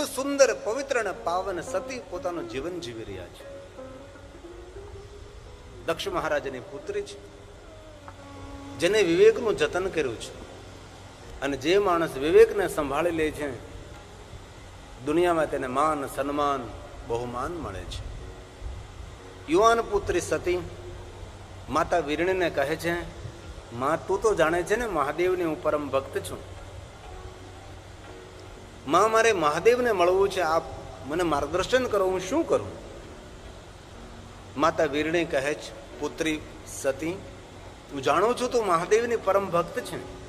એટલું સુંદર પવિત્ર અને પાવન સતી પોતાનું જીવન જીવી રહ્યા છે. દક્ષ મહારાજની પુત્રી છે. જેને વિવેકનું જતન કર્યું છે. અને જે માણસ વિવેકને સંભાળી લે છે, દુનિયામાં તેને માન, સન્માન, બહુમાન મળે છે. યુવાન પુત્રી સતી માતા વીરણીને કહે છે, માં, તું તો જાણે છે ને, મહાદેવની હું પરમ ભક્ત છું. માં મારે મહાદેવને મળવું છે, આપ મને માર્ગદર્શન કરો, હું શું કરું? માતા વીરણી કહે છે, પુત્રી, સતી હું જાણું છું તું મહાદેવની પરમ ભક્ત છે.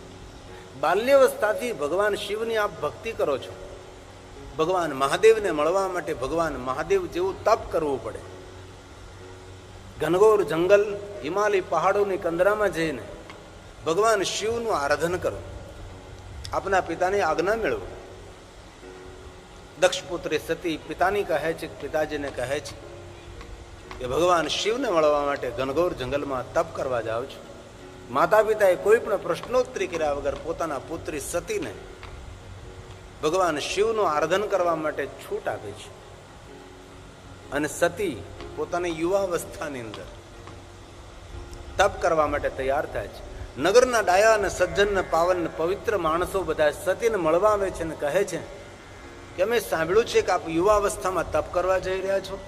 બાલ્યાવસ્થાથી ભગવાન શિવની આપ ભક્તિ કરો છો. ભગવાન મહાદેવને મળવા માટે ભગવાન મહાદેવ જેવું તપ કરવું પડે. ઘનઘોર જંગલ, હિમાલય પહાડોની કંદરામાં જઈને ભગવાન શિવનું આરાધન કરો. આપના પિતાની આજ્ઞા મેળવો. દક્ષ પુત્રી સતી પિતાની કહે છે, પિતાજીને કહે છે કે ભગવાન શિવને મળવા માટે ઘનઘોર જંગલમાં તપ કરવા જાઓ છું. માતા પિતાએ કોઈ પણ પ્રશ્નોત્તરી કર્યા વગર પોતાના પુત્રી સતીને ભગવાન શિવનું આરાધન કરવા માટે છૂટ આપે છે. અને સતી પોતાની યુવાવસ્થાની અંદર તપ કરવા માટે તૈયાર થાય છે. નગરના ડાયા અને સજ્જન ને પાવન પવિત્ર માણસો બધા સતીને મળવા આવે છે અને કહે છે કે અમે સાંભળ્યું છે કે આપ યુવાવસ્થામાં તપ કરવા જઈ રહ્યા છો?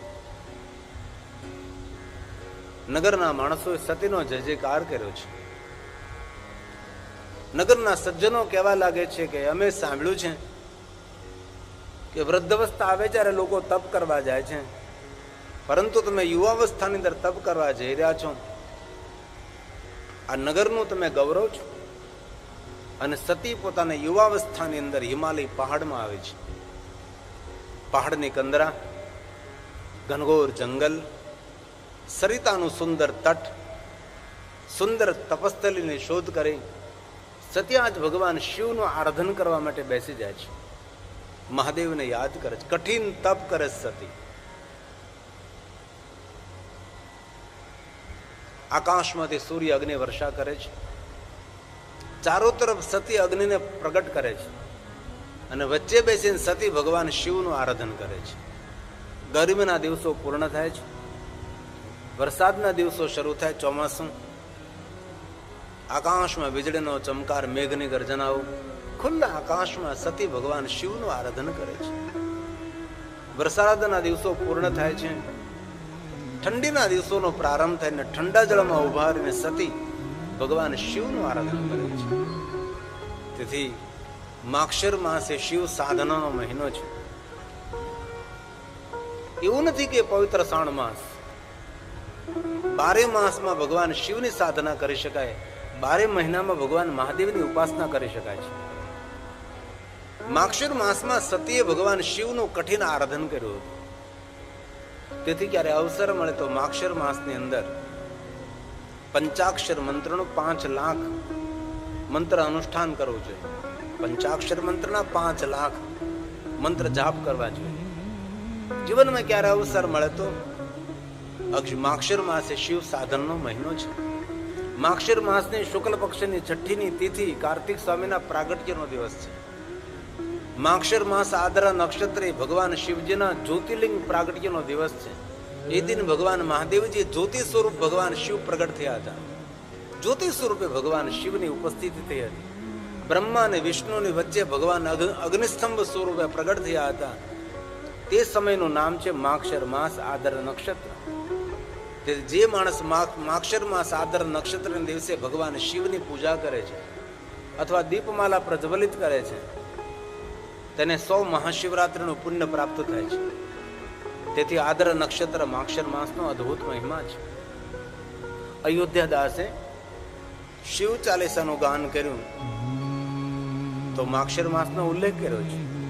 નગરના માણસોએ સતીનો જય જયકાર કર્યો છે. નગરના સજ્જનો કહેવા લાગે છે કે અમે સાંભળ્યું છે કે વૃદ્ધાવસ્થા આવે ત્યારે લોકો તપ કરવા જાય છે. પરંતુ તમે યુવાવસ્થાની અંદર તપ કરવા જઈ રહ્યા છો. આ નગરનું તમે ગૌરવ છો. અને સતી પોતાને યુવાવસ્થાની અંદર હિમાલય પહાડમાં આવે છે. પહાડની કંદરા, ઘનઘોર જંગલ, સરિતાનું સુંદર તટ, સુંદર તપસ્થલીની શોધ કરી, સત્યાજ ભગવાન શિવનું આરાધન કરવા માટે બેસી જાય છે. મહાદેવને યાદ કરે છે. કઠિન તપ કરે સતી. આકાશમાંથી સૂર્ય અગ્નિ વર્ષા કરે છે. ચારો તરફ સતી અગ્નિને પ્રગટ કરે છે. અને વચ્ચે બેસીને સતી ભગવાન શિવનું આરાધન કરે છે. ગરમીના દિવસો પૂર્ણ થાય છે. વરસાદના દિવસો શરૂ થાય ચોમાસું. આકાશમાં વીજળીનો ચમકાર, મેઘની ગર્જનાઓ. ખુલ્લા આકાશમાં સતી ભગવાન શિવનું આરાધન કરે છે. વરસાદના દિવસો પૂર્ણ થાય છે. ઠંડીના દિવસોનો પ્રારંભ થાય ને ઠંડા જળમાં ઊભા રહીને સતી ભગવાન શિવનું આરાધન કરે છે. તેથી માક્ષર માસ એ શિવ સાધનાનો મહિનો છે. એવું નથી કે પવિત્ર શ્રાવણ માસ. બારે માસમાં ભગવાન શિવની સાધના કરી શકાય. બારે મહિનામાં ભગવાન મહાદેવની ઉપાસના કરી શકાય છે. માક્ષર માસમાં સતીએ ભગવાન શિવનું કઠિન આરાધન કર્યું હતું. તેથી ક્યારે અવસર મળે તો માક્ષર માસની અંદર પંચાક્ષર મંત્રનું પાંચ લાખ મંત્ર અનુષ્ઠાન કરવું જોઈએ. પંચાક્ષર મંત્રના પાંચ લાખ મંત્ર જાપ કરવા જોઈએ. જીવનમાં ક્યારે અવસર મળે તો? અક્ષ માક્ષર માસે શિવ સાધનનો મહિનો છે. માક્ષર માસની શુક્લ પક્ષની છઠ્ઠીની તિથિ કાર્તિક સ્વામીના પ્રાગટ્યનો દિવસ છે. માક્ષર માસ આદરા નક્ષત્રે ભગવાન શિવજીના જ્યોતિર્લિંગ પ્રાગટ્યનો દિવસ છે. એ દિન ભગવાન મહાદેવજી જ્યોતિ સ્વરૂપ ભગવાન શિવ પ્રગટ થયા હતા. જ્યોતિ સ્વરૂપે ભગવાન શિવની ઉપસ્થિતિ થઈ હતી. બ્રહ્મા અને વિષ્ણુની વચ્ચે ભગવાન અગ્નિસ્તંભ સ્વરૂપે પ્રગટ થયા હતા. તે સમયનું નામ છે માક્ષર માસ આદર નક્ષત્ર. જે માણસ માક્ષર માસ આદર નક્ષત્રના દિવસે ભગવાન શિવની પૂજા કરે છે અથવા દીપમાલા પ્રજ્વલિત કરે છે, તેને સો મહાશિવરાત્રિનું પુણ્ય પ્રાપ્ત થાય છે. તેથી આદર નક્ષત્ર માક્ષર માસનો અદ્ભુત મહિમા છે. અયોધ્યા દાસે શિવ ચાલીસાનું ગાન કર્યું. તો માક્ષર માસનો ઉલ્લેખ કર્યો છે.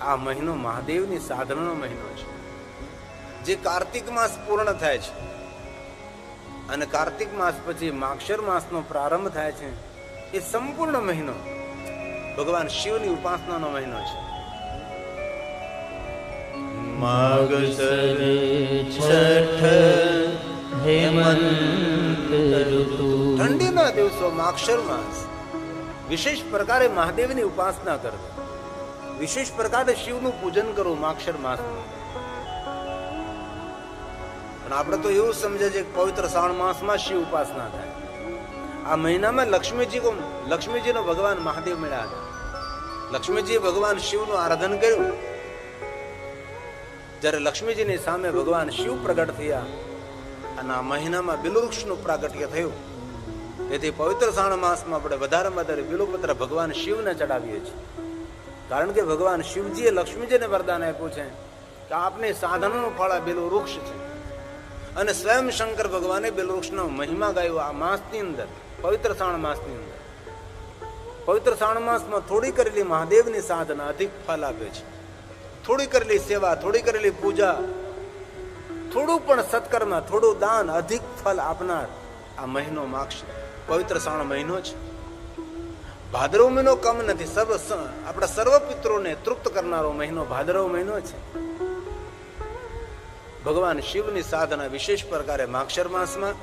આ મહિનો મહાદેવની સાધનાનો મહિનો છે. જે કાર્તિક માસ પૂર્ણ થાય છે. અને કાર્તિક માસ પછી માક્ષર માસનો પ્રારંભ થાય છે. એ સંપૂર્ણ મહિનો ભગવાન શિવની ઉપાસનાનો મહિનો છે. માગસરે છઠ હેમંત ઋતુ. ઠંડીના દિવસો માક્ષર માસ વિશેષ પ્રકારે મહાદેવની ઉપાસના કરવી વિશેષ પ્રકારે શિવનું પૂજન કરવું માક્ષર માસમાં પણ આપણે તો એવું સમજે છે કે પવિત્ર શ્રાવણ માસમાં શિવ ઉપાસના થાય. આ મહિનામાં લક્ષ્મીજી કો લક્ષ્મીજીનો ભગવાન મહાદેવ મળ્યા હતા. લક્ષ્મીજીએ ભગવાન શિવનું આરાધન કર્યું. જ્યારે લક્ષ્મીજીની સામે ભગવાન શિવ પ્રગટ થયા અને આ મહિનામાં બિલુવૃક્ષનું પ્રાગટ્ય થયું. તેથી પવિત્ર શ્રાવણ માસમાં આપણે વધારેમાં વધારે બિલુપત્ર ભગવાન શિવને ચડાવીએ છીએ. કારણ કે ભગવાન શિવજીએ લક્ષ્મીજીને વરદાન આપ્યું છે કે આપને સાધનોનું ફળ આ બેલું વૃક્ષ છે. અને સ્વયં શંકર ભગવાને બેલું વૃક્ષનો મહિમા ગાયો આ માસની અંદર, પવિત્ર શ્રાવણ માસની અંદર. પવિત્ર શ્રાવણ માસમાં થોડી કરેલી મહાદેવની સાધના અધિક ફળ આપે છે. થોડી કરેલી સેવા, થોડી કરેલી પૂજા, થોડું પણ સત્કર્મ, થોડું દાન અધિક ફળ આપનાર આ મહિનો માક્ષ પવિત્ર શ્રાવણ મહિનો છે. ભાદરવ મહિનો કમ નથી. સર્વ આપણા સર્વ પિત્રોને તૃપ્ત કરનારો મહિનો ભાદરવ મહિનો છે. ભગવાન શિવની સાધના વિશેષ પ્રકારે માક્ષર માસમાં,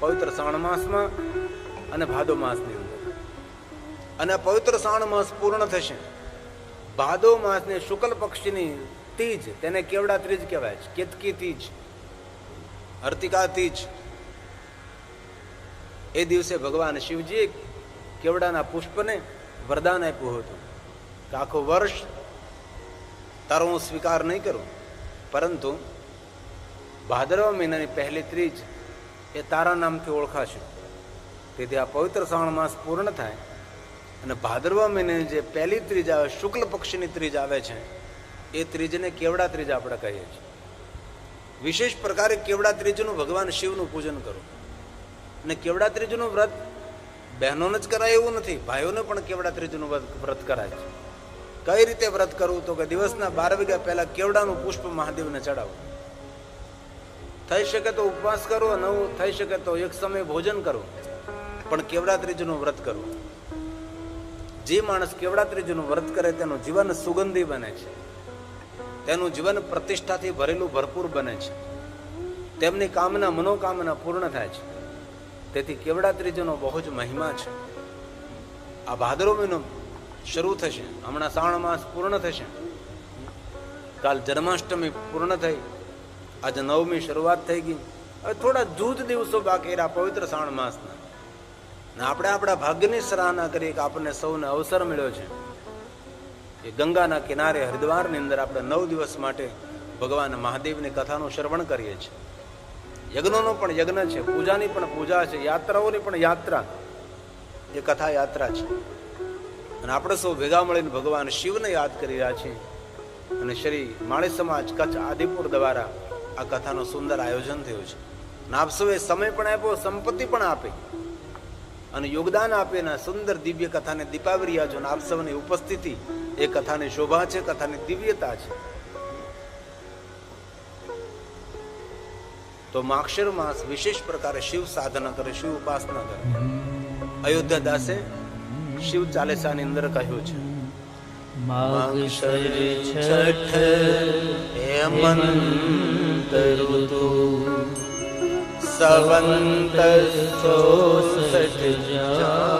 પવિત્ર શ્રાવણ માસમાં અને ભાદો માસની અંદર. અને પવિત્ર શ્રાવણ માસ પૂર્ણ થશે. ભાદો માસની શુક્લ પક્ષીની તીજ, તેને કેવડા ત્રીજ કહેવાય છે? કેતકી તીજ, હર્તિકા તીજ એ દિવસે ભગવાન શિવજીએ કેવડાના પુષ્પને વરદાન આપ્યું હતું. કે આખું વર્ષ તારો હું સ્વીકાર નહીં કરું. પરંતુ ભાદરવા મહિનાની પહેલી ત્રીજ એ તારા નામથી ઓળખાશે. તેથી આ પવિત્ર શ્રાવણ માસ પૂર્ણ થાય અને ભાદરવા મહિનાની જે પહેલી ત્રીજ આવે, શુક્લ પક્ષીની ત્રીજ આવે છે, એ ત્રીજને કેવડા ત્રીજ આપણે કહીએ છીએ. વિશેષ પ્રકારે કેવડા ત્રીજનું ભગવાન શિવનું પૂજન કરો. અને કેવડા ત્રીજનું વ્રત બહેનોને જ કરાય એવું નથી, ભાઈઓને પણ કેવડા ત્રીજનું વ્રત કરાય છે. કઈ રીતે વ્રત કરવું તો કે દિવસના બાર વાગ્યા પહેલા કેવડાનું પુષ્પ મહાદેવને ચડાવવું થઈ શકે તો ઉપવાસ કરો નવું થઈ શકે તો એક સમય ભોજન કરો, પણ કેવડા ત્રીજનું વ્રત કરવું જે માણસ કેવડા ત્રીજનું વ્રત કરે તેનું જીવન સુગંધી બને છે. તેનું જીવન પ્રતિષ્ઠાથી ભરેલું ભરપૂર બને છે. તેમની કામના મનોકામના પૂર્ણ થાય છે. તેથી કેવડા ત્રીજનો બહુ જ મહિમા છે. આ ભાદરો મહિનો શરૂ થશે, હમણાં શ્રાવણ માસ પૂર્ણ થશે. કાલ જન્માષ્ટમી પૂર્ણ થઈ, આજે નવમી શરૂઆત થઈ ગઈ. હવે થોડા જૂજ દિવસો બાકી રહ્યા પવિત્ર શ્રાવણ માસના. ને આપણે આપણા ભાગ્યની સરાહના કરીએ કે આપણને સૌને અવસર મળ્યો છે. એ ગંગાના કિનારે હરિદ્વારની અંદર આપણે નવ દિવસ માટે ભગવાન મહાદેવની કથાનું શ્રવણ કરીએ છીએ. યજ્ઞોનો પણ યજ્ઞ છે, પૂજાની પણ પૂજા છે, યાત્રાઓની પણ યાત્રા. એ કથા યાત્રા છે. અને આપણે સૌ ભેગા મળીને ભગવાન શિવને યાદ કરી રહ્યા છીએ. અને શ્રી માળી સમાજ કચ્છ આદિપુર દ્વારા આ કથાનું સુંદર આયોજન થયું છે. અને આપ સમય પણ આપ્યો, સંપત્તિ પણ આપે. અને યોગદાન આપીને આ સુંદર દિવ્ય કથાને દીપાવી રહ્યા છો અને આપ ઉપસ્થિતિ. એ કથાની શોભા છે, કથાની દિવ્યતા છે. તો માક્ષર માસ વિશેષ પ્રકારે શિવ સાધના કરે, શિવ ઉપાસના કરે. અયોધ્યા દાસે શિવ ચાલીસાની અંદર કહ્યું છે, માક્ષર છઠ હેમંત ઋતુ સવંત ચોસઠ જા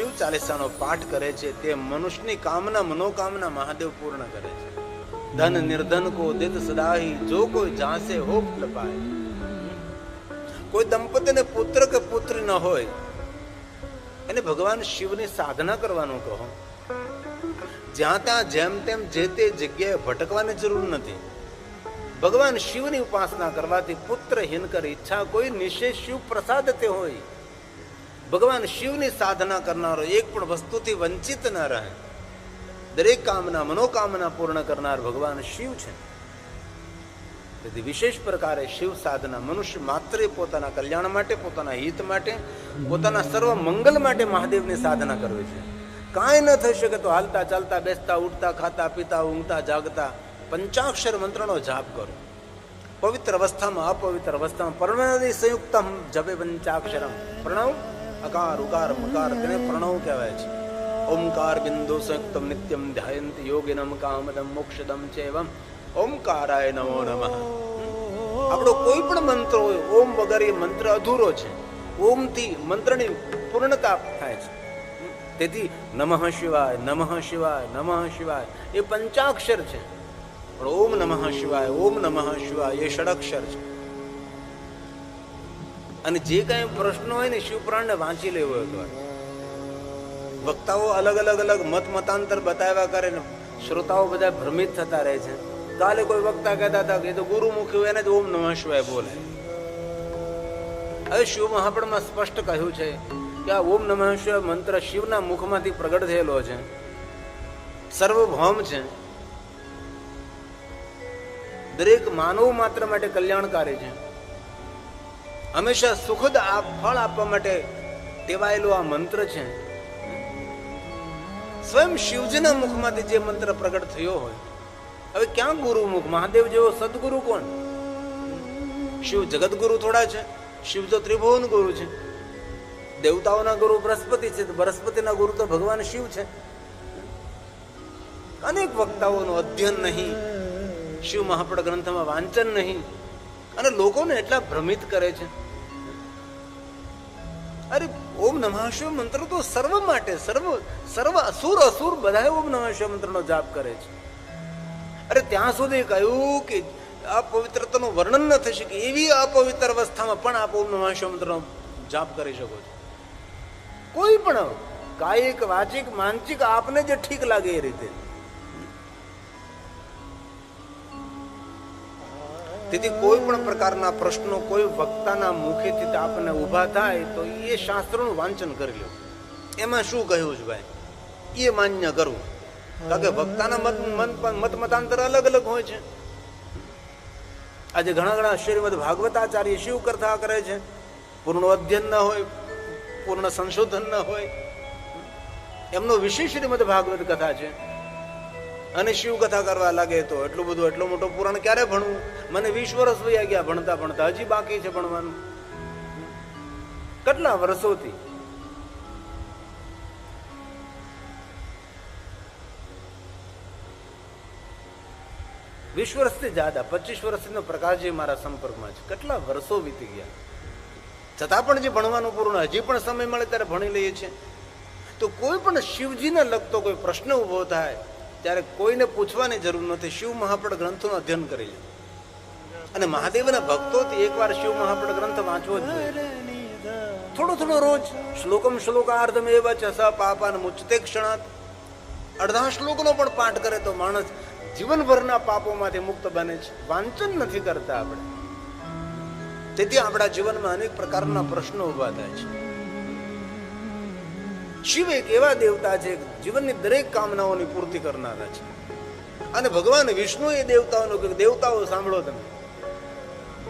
શિવ ચાલીસાનો પાઠ કરે છે, તે મનુષ્યની કામના મનોકામના મહાદેવ પૂર્ણ કરે છે. ધન નિર્ધન કો દિત સદાહી, જો કોઈ જાસે હો લપાય. કોઈ દંપતીને પુત્ર કે પુત્રી ન હોય, એને ભગવાન શિવની સાધના કરવાનું કહો. જ્યાં ત્યાં જેમ તેમ જે તે જગ્યાએ ભટકવાની જરૂર નથી. ભગવાન શિવની ઉપાસના કરવાથી પુત્ર હિનકર ઈચ્છા કોઈ નિશેષ શિવ પ્રસાદ તે હોય. ભગવાન શિવની સાધના કરનારો એક પણ વસ્તુથી વંચિત ન રહે. દરેક કામના મનોકામના પૂર્ણ કરનાર ભગવાન શિવ છે. તેથી વિશેષ પ્રકારે શિવ સાધના મનુષ્ય માત્ર પોતાના કલ્યાણ માટે, પોતાના હિત માટે, પોતાના સર્વ મંગલ માટે મહાદેવની સાધના કરવી છે. કાંઈ ન થઈ શકે તો હાલતા ચાલતા બેસતા, ઉઠતા, ખાતા, પીતા, ઊંઘતા, જાગતા, પંચાક્ષર મંત્રનો જાપ કરો. પવિત્ર અવસ્થામાં, અપવિત્ર અવસ્થામાં પરમાનંદી સંયુક્તમ જપે પંચાક્ષરમ. પ્રણવ અકાર ઉકાર મકાર તેને પ્રણવ કહેવાય છે ઓમકાર બિંદુ સંયુક્તમ નિત્યમ ધ્યાયંત યોગિનમ કામદમ મોક્ષદમ ચેવમ ઓમકારાય નમો નમઃ આપણો કોઈ પણ મંત્ર હોય ઓમ વગર એ મંત્ર અધૂરો છે ઓમથી મંત્રની પૂર્ણતા થાય છે તેથી નમઃ શિવાય નમઃ શિવાય નમઃ શિવાય એ પંચાક્ષર છે પણ ઓમ નમઃ શિવાય ઓમ નમઃ શિવાય એ ષડક્ષર છે અને જે કાંઈ પ્રશ્ન હોય ને શિવપુરાણને વાંચી લેવો હતો વક્તાઓ અલગ અલગ અલગ મત મતાંતર બતાવ્યા કરે ને શ્રોતાઓ બધા ભ્રમિત થતા રહે છે. કાલે કોઈ વક્તા કહેતા હતા કે તો ગુરુમુખી હોય એને જ ઓમ નમઃ શિવાય બોલે. હવે શિવ મહાપણમાં સ્પષ્ટ કહ્યું છે કે આ ઓમ નમઃ શિવાય મંત્ર શિવના મુખમાંથી પ્રગટ થયેલો છે. સર્વભૌમ છે. દરેક માનવ માત્ર માટે કલ્યાણકારી છે. હંમેશા સુખદ આ ફળ આપવા માટે ટેવાયેલો આ મંત્ર છે. સ્વયં શિવજીના મુખમાંથી જે મંત્ર પ્રગટ થયો હોય, હવે ક્યાં ગુરુ મુખ? મહાદેવ જેવો સદગુરુ કોણ? શિવ જગત ગુરુ થોડા છે, શિવ તો ત્રિભુવન ગુરુ છે. દેવતાઓના ગુરુ બૃહસ્પતિ છે, તો બૃહસ્પતિના ગુરુ તો ભગવાન શિવ છે. અનેક વક્તાઓનું અધ્યયન નહીં, શિવ મહાપડ ગ્રંથમાં વાંચન નહીં. અને લોકોને એટલા ભ્રમિત કરે છે. અરે, ઓમ નમઃ મંત્ર તો સર્વ માટે, સર્વ સર્વ અસુર અસુર બધા ઓમ નમઃ મંત્રનો જાપ કરે છે. અરે, ત્યાં સુધી કહ્યું કે અપવિત્રતાનું વર્ણન ન થઈ શકે, એવી અપવિત્ર અવસ્થામાં પણ આપ ઓમ નમઃ શિવ મંત્રનો જાપ કરી શકો છો. કોઈ પણ કાયિક વાચિક, માનસિક, આપને જે ઠીક લાગે એ રીતે. તેથી કોઈ પણ પ્રકારના પ્રશ્નો કોઈ વક્તાના મુખેથી આપણને ઊભા થાય તો એ શાસ્ત્રોનું વાંચન કરી લો. એમાં શું કહ્યું છે ભાઈ? એ માન્ય કરવું. કારણ કે વક્તાના મત મત મતાંતર અલગ અલગ હોય છે. આજે ઘણા ઘણા શ્રીમદ ભાગવતાચાર્ય શિવ કથા કરે છે. પૂર્ણ અધ્યયન ન હોય, પૂર્ણ સંશોધન ન હોય. એમનો વિશેષ શ્રીમદ ભાગવત કથા છે. અને શિવ કથા કરવા લાગે તો એટલું બધું, એટલો મોટો પુરાણ ક્યારે ભણવું? મને વીસ વર્ષ વયા ગયા, ભણતા ભણતા હજી બાકી છે ભણવાનું. કેટલા વર્ષોથી? વીસ વર્ષથી જ્યાદા પચીસ વર્ષનો પ્રકાશજી મારા સંપર્કમાં છે, કેટલા વર્ષો વીતી ગયા? છતાં પણ જે ભણવાનું પૂરું હજી પણ સમય મળે ત્યારે ભણી લઈએ છીએ. તો કોઈ પણ શિવજીને લગતો કોઈ પ્રશ્ન ઊભો થાય ત્યારે કોઈને પૂછવાની જરૂર નથી. શિવ મહાપડ ગ્રંથોનું અધ્યયન કરી લે. અને મહાદેવના ભક્તોથી એકવાર શિવ મહાપડ ગ્રંથ વાંચવો જોઈએ. થોડો થોડો રોજ શ્લોકમ શ્લોકાર્ધમ એવ ચ સ પાપાન મુચતે ક્ષણાત. અડધા શ્લોકનો પણ પાઠ કરે તો માણસ જીવનભરના પાપોમાંથી મુક્ત બને છે. વાંચન નથી કરતા આપણે. તેથી આપણા જીવનમાં અનેક પ્રકારના પ્રશ્નો ઊભા થાય છે. શિવ એક એવા દેવતા છે, જીવનની દરેક કામનાઓની પૂર્તિ કરનારા છે. અને ભગવાન વિષ્ણુ એ દેવતાઓનું કે દેવતાઓ સાંભળો તમે.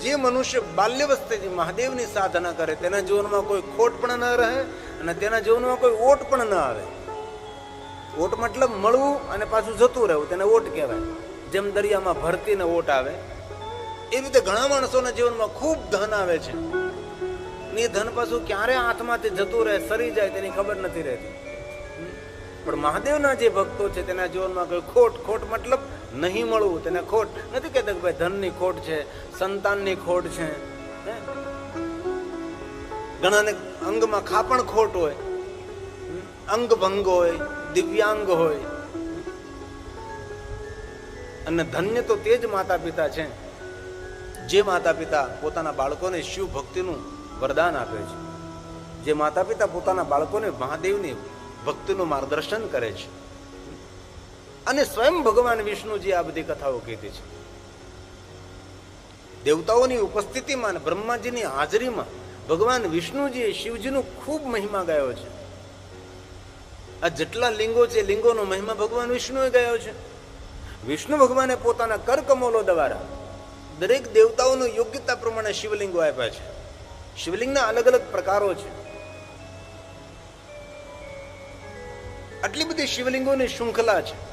જે મનુષ્ય બાલ્યવસ્થાથી મહાદેવની સાધના કરે, તેના જીવનમાં કોઈ ખોટ પણ ન રહે અને તેના જીવનમાં કોઈ ઓટ પણ ન આવે. ઓટ મતલબ મળવું અને પાછું જતું રહેવું, તેને ઓટ કહેવાય. જેમ દરિયામાં ભરતીને ઓટ આવે. એ રીતે ઘણા માણસોના જીવનમાં ખૂબ ધન આવે છે. એ ધન પાછું ક્યારે હાથમાંથી જતું રહે, સરી જાય તેની ખબર નથી રહેતી. પણ મહાદેવના જે ભક્તો છે, તેના જીવનમાં કોઈ ખોટ ખોટ મતલબ નહીં મળવું. તેને ખોટ નથી કહેતા કે ભાઈ ધનની ખોટ છે, સંતાનની ખોટ છે. ઘણાને અંગમાં ખાપણ ખોટ હોય, અંગ ભંગ હોય, દિવ્યાંગ હોય. અને ધન્ય તો તે જ માતા પિતા છે, જે માતા પિતા પોતાના બાળકોને શિવ ભક્તિનું વરદાન આપે છે જે માતા પિતા પોતાના બાળકોને મહાદેવની ભક્તિનું માર્ગદર્શન કરે છે। અને સ્વયં ભગવાન વિષ્ણુજી આ બધી કથાઓ કીધી છે। દેવતાઓની ઉપસ્થિતિમાં અને બ્રહ્માજીની હાજરીમાં ભગવાન વિષ્ણુજીએ શિવજીનું ખૂબ મહિમા ગાયો છે। આ જેટલા લિંગો છે લિંગોનો મહિમા ભગવાન વિષ્ણુએ ગાયો છે। વિષ્ણુ ભગવાને પોતાના કરકમોલો દ્વારા દરેક દેવતાઓનું યોગ્યતા પ્રમાણે શિવલિંગો આપ્યા છે। શિવલિંગના અલગ અલગ પ્રકારો છે. આટલી બધી શિવલિંગોની શૃંખલા છે.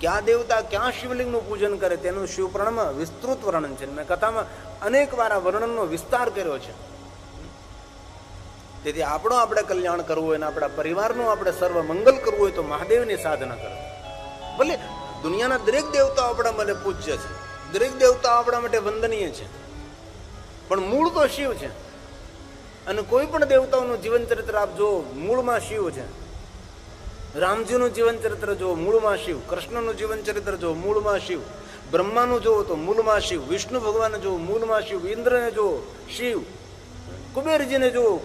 ક્યાં દેવતા ક્યાં શિવલિંગનું પૂજન કરે તેનું શિવપુરાણમાં વિસ્તૃત વર્ણન છે. મેં કથામાં અનેક વાર આ વર્ણનનો વિસ્તાર કર્યો છે. તેથી આપણો આપણે કલ્યાણ કરવું હોય અને આપણા પરિવારનું આપણે સર્વ મંગલ કરવું હોય તો મહાદેવની સાધના કરો. ભલે દુનિયાના દરેક દેવતાઓ આપણા માટે પૂજ્ય છે. દરેક દેવતાઓ આપણા માટે વંદનીય છે. પણ મૂળ તો શિવ છે. અને કોઈ પણ દેવતાઓનું જીવન ચરિત્ર આપ જો મૂળમાં શિવ છે. રામજીનું જીવન ચરિત્ર જો મૂળમાં શિવ. કૃષ્ણનું જીવન ચરિત્ર જો મૂળમાં શિવ. બ્રહ્માનું જુઓ તો મૂળમાં શિવ. વિષ્ણુ ભગવાન જો મૂળમાં શિવ. ઇન્દ્રને જુઓ, શિવ. કુબેરજીને જુઓ,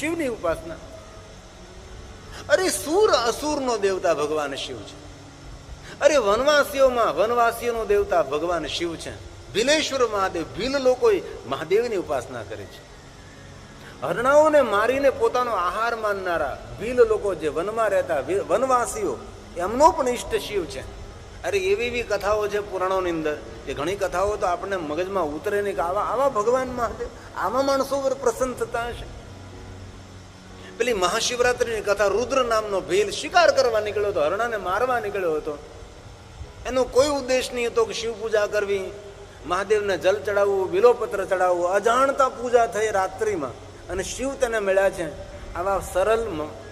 શિવની ઉપાસના. અરે સુર અસુરનો દેવતા ભગવાન શિવ છે. અરે વનવાસીઓમાં વનવાસીઓનો દેવતા ભગવાન શિવ છે. ભીલેશ્વર મહાદેવ, ભીલ લોકો મહાદેવની ઉપાસના કરે છે. હરણાઓને મારીને પોતાનો આહાર માનનારા ભીલ લોકો જે વનમાં રહેતા વનવાસીઓ, એમનો પણ ઈષ્ટ શિવ છે. અરે એવી એવી કથાઓ છે પુરાણોની અંદર એ ઘણી કથાઓ તો આપણને મગજમાં ઉતરે નહીં કે આવા આવા ભગવાન મહાદેવ, આવા માણસો પર પ્રસન્ન થતા હશે. પેલી મહાશિવરાત્રિની કથા રુદ્ર નામનો ભીલ શિકાર કરવા નીકળ્યો હતો, હરણાને મારવા નીકળ્યો હતો. એનો કોઈ ઉદ્દેશ નહીં હતો કે શિવ પૂજા કરવી. મહાદેવને જલ ચડાવવું બિલોપત્ર ચડાવવું, અજાણતા પૂજા થઈ રાત્રિમાં. અને શિવ તને મળ્યા છે. આવા સરળ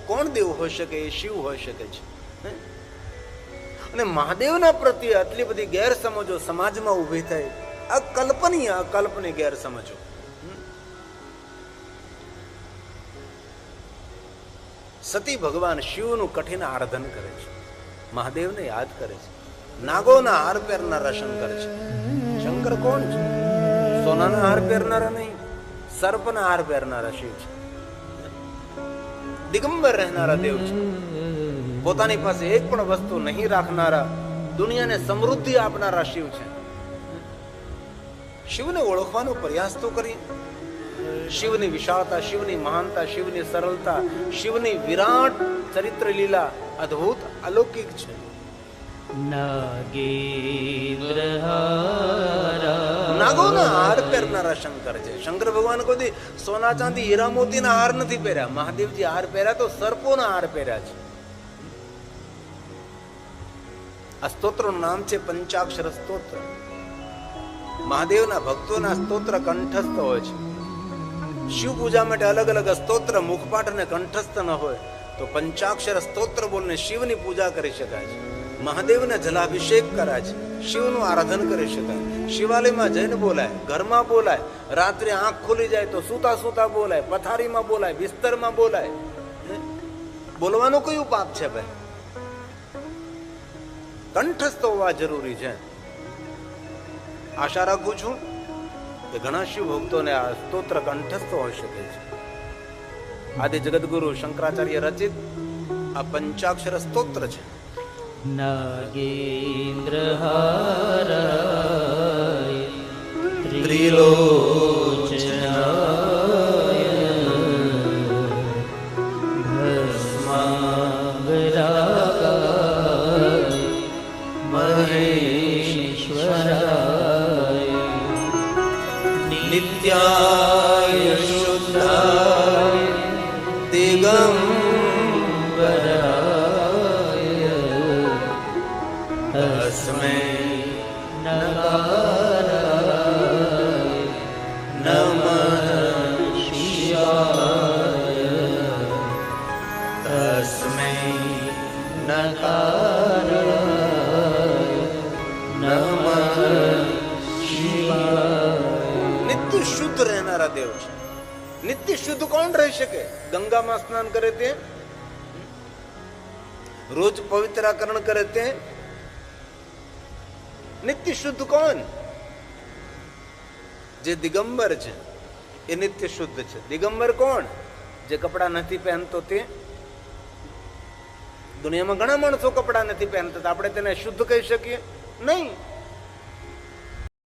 કોણ દેવ હોઈ શકે? એ શિવ હોઈ શકે છે. અને મહાદેવના પ્રત્યે આટલી બધી ગેરસમજો સમાજમાં ઊભી થઈ. આ કલ્પનીય અકલ્પની ગેરસમજો. સતી ભગવાન શિવનું કઠિન આરાધન કરે છે. મહાદેવને યાદ કરે છે. નાગોના હાર પહેરનારા શંકર છે. શંકર કોણ છે? સોનાના હાર પહેરનારા નહીં. સર્પના હાર પહેરનારા શિવ છે દિગંબર રહેનારા દેવ છે પોતાની પાસે એક પણ વસ્તુ નહીં રાખનારા, દુનિયાને સમૃદ્ધિ આપનારા શિવ છે. શિવને ઓળખવાનો પ્રયાસ તો કરીએ. શિવની વિશાળતા, શિવની મહાનતા, શિવની સરળતા, શિવની વિરાટ ચરિત્ર લીલા અદ્ભુત અલૌકિક છે. નાગોના હાર પહેરનારા શંકર છે. શંકર ભગવાન કોઈ સોના ચાંદી, હીરા મોતીના હાર નથી પહેર્યા. મહાદેવજી હાર પહેર્યા તો સર્પોના હાર પહેર્યા છે. આ સ્તોત્રનું નામ છે પંચાક્ષર સ્તોત્ર. મહાદેવના ભક્તોના સ્તોત્ર કંઠસ્થ હોય છે. શિવ પૂજા માટે અલગ અલગ સ્તોત્ર, મુખપાઠ અને કંઠસ્થ ન હોય. તો પંચાક્ષર સ્તોત્ર બોલને શિવની પૂજા કરી શકાય છે. મહાદેવને જલાભિષેક કરાય છે. શિવનું આરાધન કરી શકાય. શિવાલયમાં જઈને બોલાય, ઘરમાં બોલાય, રાત્રે આંખ ખુલી જાય તો સૂતા સૂતા બોલાય, પથારીમાં બોલાય, બિસ્તરમાં બોલાય. બોલવાનું કયું પાપ છે ભાઈ? કંઠસ્થ હોવા જરૂરી છે. આશા રાખું છું કે ઘણા શિવ ભક્તોને આ સ્તોત્ર કંઠસ્થ હોઈ શકે છે. આદિ જગદગુરુ શંકરાચાર્ય રચિત આ પંચાક્ષર સ્તોત્ર છે. નાગેન્દ્રહારાય ત્રિલોચનાય નિત્ય શુદ્ધ રહેનારા દેવ છે. નિત્ય શુદ્ધ કોણ રહી શકે? ગંગામાં સ્નાન કરે તે? રોજ પવિત્રાકરણ કરે તે? નિત્ય શુદ્ધ કોણ? જે દિગંબર છે, એ નિત્ય શુદ્ધ છે. દિગંબર કોણ? જે કપડા નથી પહેરતો તે? દુનિયામાં ઘણા માણસો કપડા નથી પહેરતા આપણે તેને શુદ્ધ કહી શકીએ? નહીં.